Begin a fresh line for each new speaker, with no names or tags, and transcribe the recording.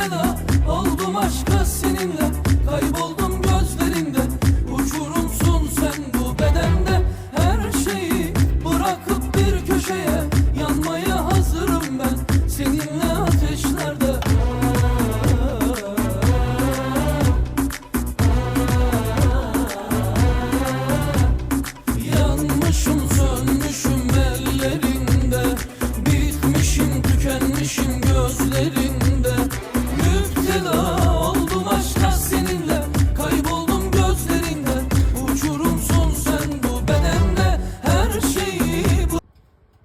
fena Oldum aşka seninle Kayboldum gözlerinde Uçurumsun sen bu bedende Her şeyi bırakıp bir köşeye Yanmaya hazırım ben Seninle ateşlerde. Yanmışım sönmüşüm ellerinde. Bitmişim tükenmişim gözleri